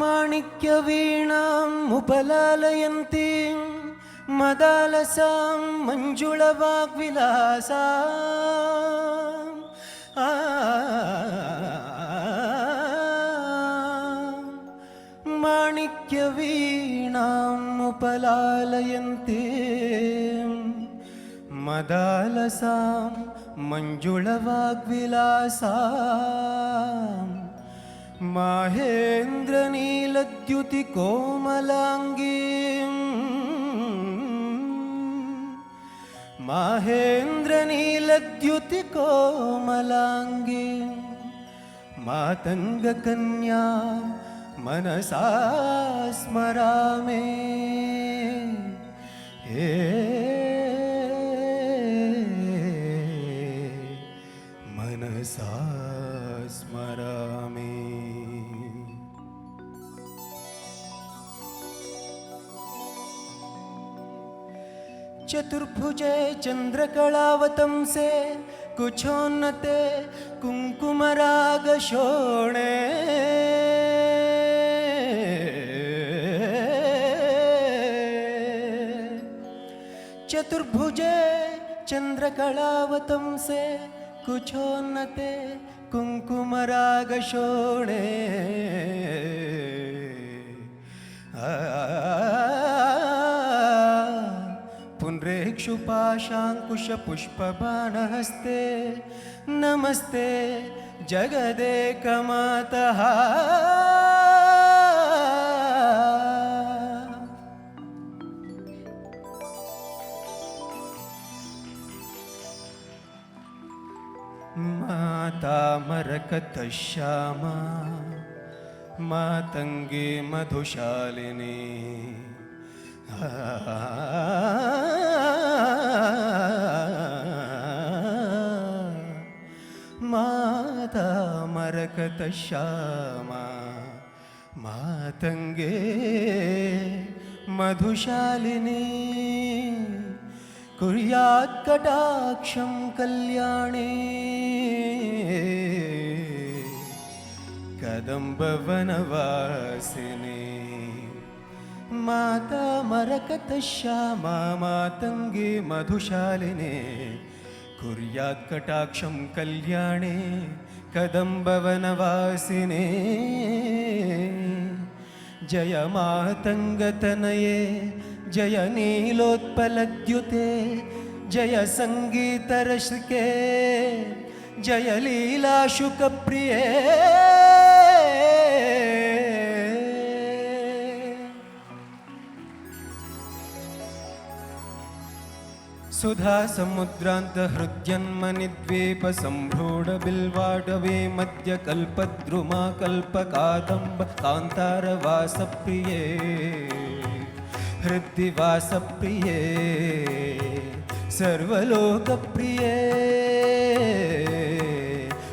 माणिक्यवीणाम् उपलालयन्तीं मदालसां मञ्जुळवाग्विलासा माणिक्यवीणाम् उपलालयन्ती मदालसां मञ्जुळवाग्विलासा माहेन्द्रनीलद्युति कोमलाङ्गी मातङ्गकन्या मनसा स्मरामि हे मनसा स्मरामि चतुर्भुजे कुछोन्नते कुङ्कुमरागशोणे चतुर्भुजे चन्द्रकलावतंसे कुछोन्नते कुङ्कुमरागशोणे पुण्रेक्षुपाशाङ्कुशपुष्पबाणहस्ते नमस्ते जगदेकमातः। माता मरकतः श्यामा मातङ्गी मधुशालिनी। ಕನಕತ ಶ್ಯಾಮ ಮಾತಂಗೆ ಮಧುಶಾಲಿನಿ ಕುರ್ಯಾತ್ಕಟಾಕ್ಷಂ ಕಲ್ಯಾಣಿ ಕದಂಬವನವಾಸಿನಿ. ಮಾತಾ ಮರಕತ ಶ್ಯಾಮ ಮಾತಂಗೆ ಮಧುಶಾಲಿನಿ कुर्यात् कटाक्षं कल्याणे कदम्बवनवासिने। जय मातङ्गतनये जय नीलोत्पलद्युते जय सङ्गीतरश्रिके जय लीलाशुकप्रिये सुधा समुद्रान्तहृद्यन्मनिद्वीपसम्भ्रूढबिल्वाडवे मध्यकल्पद्रुमा कल्पकादम्ब कान्तारवासप्रिये। हृद्दिवासप्रिये। सर्वलोकप्रिये।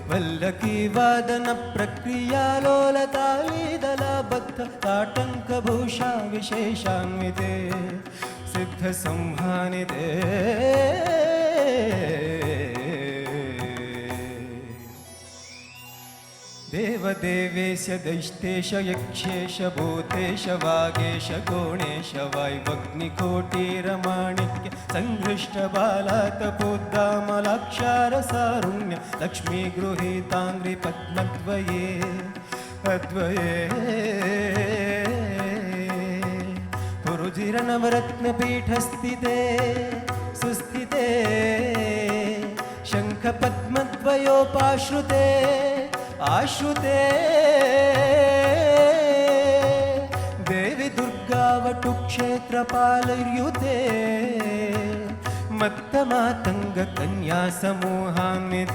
वल्लकीवादनप्रक्रियालोलतालीदलाबद्ध ताटङ्कभूषा विशेषान्विते सिद्धसंहानिते देवदेवेश दैष्टेश यक्षेश भूतेश वागेश कोणेश वाय्वग्निकोटिरमाणिक्य सङ्घृष्टबालातपोद्दामलाक्षारसारुण्य लक्ष्मीगृहीताङ्घ्रिपद्मद्वये अद्वये। पुरुजिरनवरत्नपीठस्थिते सुस्थिते शङ्खपद्मद्वयोपाश्रुते आश्रुते देवि दुर्गावटुक्षेत्रपालयुते मत्तमातङ्गकन्यासमूहान्विते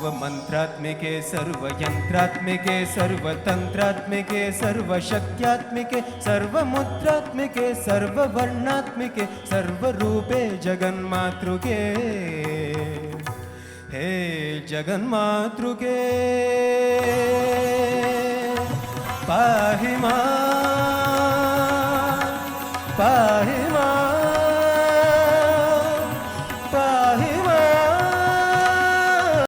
सर्वमन्त्रात्मिके सर्वयन्त्रात्मिके सर्वतन्त्रात्मिके सर्वशक्त्यात्मिके सर्वमुद्रात्मिके सर्ववर्णात्मिके सर्वरूपे जगन्मातृके। हे जगन्मातृके पाहि मा